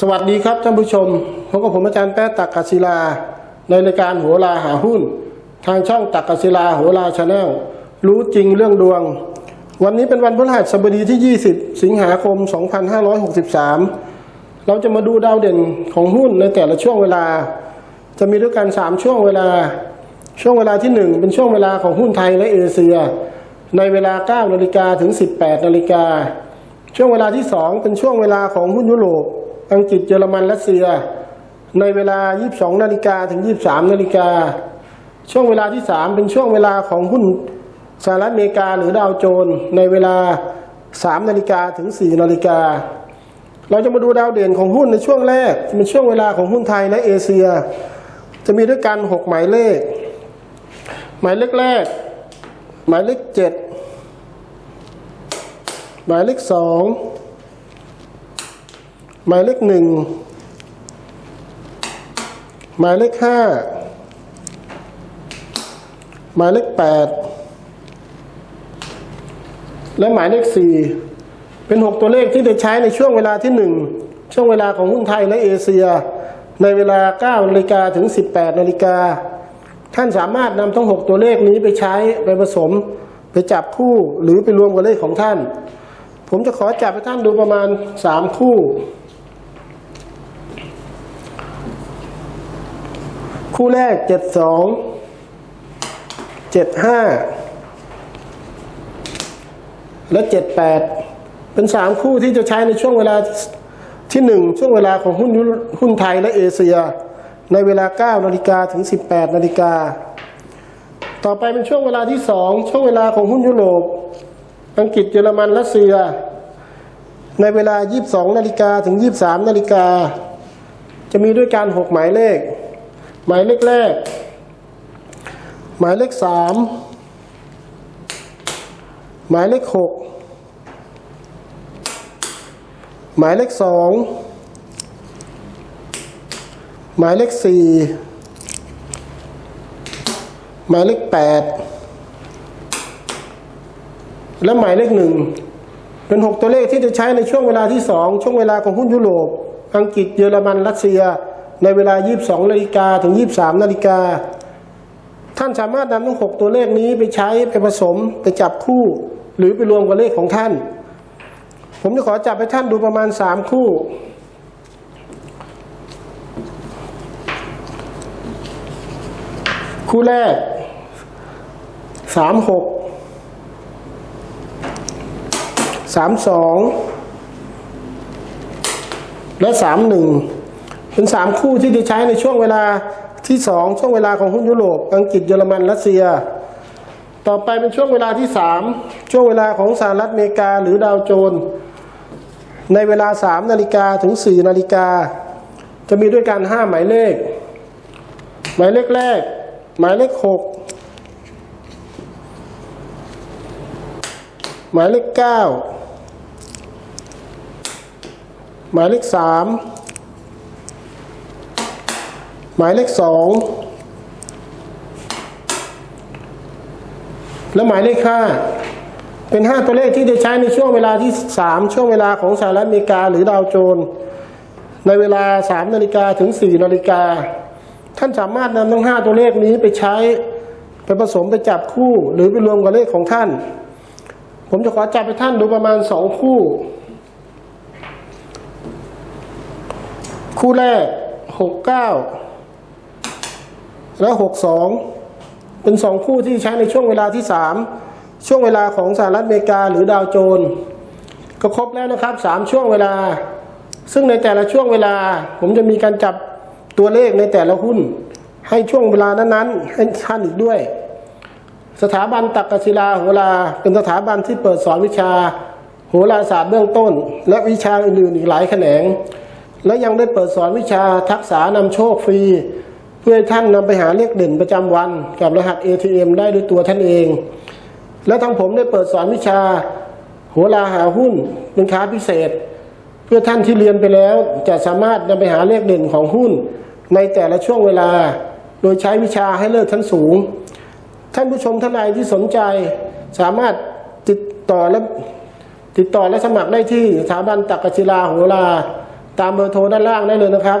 สวัสดีครับท่านผู้ชมพบกับผมอาจารย์แป๊ะตักกศิลา ในรายการโหราหาหุ้น ทางช่องตักกศิลาโหราชาแนลรู้จริงเรื่องดวง วันนี้เป็นวันพฤหัสบดีที่ 20 สิงหาคม 2563 เราจะมาดูดาวเด่นของหุ้นในแต่ละช่วงเวลา จะมีด้วยกัน 3 ช่วงเวลา ช่วงเวลาที่ 1 เป็นช่วงเวลาของหุ้นไทยและเอเชีย ในเวลา9นาฬิกาถึง 18นาฬิกาช่วงเวลาที่ 2 เป็นช่วงเวลาของหุ้นยุโรป อังกฤษเยอรมันรัสเซีย ในเวลา 22 นาฬิกาถึง 23 นาฬิกา ช่วงเวลาที่ 3 เป็นช่วงเวลาของหุ้นสหรัฐอเมริกาหรือดาวโจนส์ในเวลา 3 นาฬิกาถึง 4 นาฬิกา เราจะมาดูดาวเด่นของหุ้นในช่วงแรก เป็นช่วงเวลาของหุ้นไทยและเอเชีย จะมีด้วยกัน 6 หมายเลข หมายเลขแรก หมายเลขเจ็ดหมายเลขสอง หมายเลขหนึ่งหมายเลขห้าหมายเลขแปดและหมายเลขสี่เป็นหกตัวเลขที่ได้ใช้ในช่วงเวลาที่หนึ่งช่วงเวลาของหุ้นไทยและเอเชีย ในเวลา9นาฬิกาถึง 18นาฬิกาท่านสามารถนำทั้ง 6 ตัวเลขนี้ไปใช้ไปผสม ไปจับคู่หรือไปรวมกับเลขของท่าน ผมจะขอจับให้ท่านดูประมาณ 3 คู่ คู่แรก72 75และ78เป็น3คู่ที่จะใช้ในช่วงเวลาที่1ช่วงเวลาของหุ้นหุ้นไทยและเอเชีย ในเวลา9นาฬิกาถึง 18นาฬิกาต่อไปเป็นช่วงเวลาที่2ช่วงเวลาของหุ้นยุโรป อังกฤษเยอรมันรัสเซีย ในเวลา 22นาฬิกาถึง 23นาฬิกาจะมีด้วยกัน6หมายเลข หมายเลขแรก หมายเลข3หมายเลข6หมายเลข2หมายเลขสี่หมายเลขแปดและหมายเลขหนึ่งเป็นหกตัวเลขที่จะใช้ในช่วงเวลาที่สองช่วงเวลาของหุ้นยุโรป อังกฤษเยอรมันรัสเซีย ในเวลา 22นาฬิกาถึง 23นาฬิกา ท่านสามารถนำทั้งหกตัวเลขนี้ไปใช้ไปผสมไปจับคู่ หรือไปรวมกับเลขของท่าน ผมจะขอจับให้ท่านดูประมาณสามคู่ คู่แรกสามหกสามสองและสามหนึ่ง เป็นสามคู่ที่ได้ใช้ในช่วงเวลาที่สองช่วงเวลาของหุ้นยุโรป อังกฤษเยอรมันรัสเซีย ต่อไปเป็นช่วงเวลาที่สามช่วงเวลาของสหรัฐอเมริกาหรือดาวโจน ในเวลาสามนาฬิกาถึงสี่นาฬิกา จะมีด้วยกันห้าหมายเลข หมายเลขแรก หมายเลขหกหมายเลขเก้าหมายเลขสาม หมายเลขสองและหมายเลขห้าเป็นห้าตัวเลขที่ได้ใช้ในช่วงเวลาที่สามช่วงเวลาของสหรัฐอเมริกาหรือดาวโจน ในเวลาสามนาฬิกาถึงสี่นาฬิกา ท่านสามารถนำทั้งห้าตัวเลขนี้ไปใช้ไปผสมไปจับคู่ หรือไปรวมกับเลขของท่าน ผมจะขอจับไปท่านดูประมาณสองคู่ คู่แรกหกเก้า และหกสองเป็นสองคู่ที่ใช้ในช่วงเวลาที่สามช่วงเวลาของสหรัฐอเมริกาหรือดาวโจนส์ก็ครบแล้วนะครับสามช่วงเวลา ซึ่งในแต่ละช่วงเวลา ผมจะมีการจับตัวเลขในแต่ละหุ้น ให้ช่วงเวลานั้นๆให้ท่านอีกด้วย สถาบันตักกศิลาโหราเป็นสถาบันที่เปิดสอนวิชาโหราศาสตร์เบื้องต้น และวิชาอื่นๆอีกหลายแขนง และยังได้เปิดสอนวิชาทักษะนำโชคฟรี พื่อให้ท่านนำไปหาเลขเด่นประจำวัน กับรหัส ATM ได้ด้วยตัวท่านเอง และทางผมได้เปิดสอนวิชาโหราหาหุ้นเป็นค้าพิเศษ เพื่อท่านที่เรียนไปแล้วจะสามารถนำไปหาเลขเด่นของหุ้น ในแต่ละช่วงเวลา โดยใช้วิชาให้เลิศชั้นสูง ท่านผู้ชมท่านใดที่สนใจสามารถติดต่อและติดต่อและสมัครได้ที่สถาบันตักกศิลาโหราตามเบอร์โทรด้านล่างได้เลยนะครับ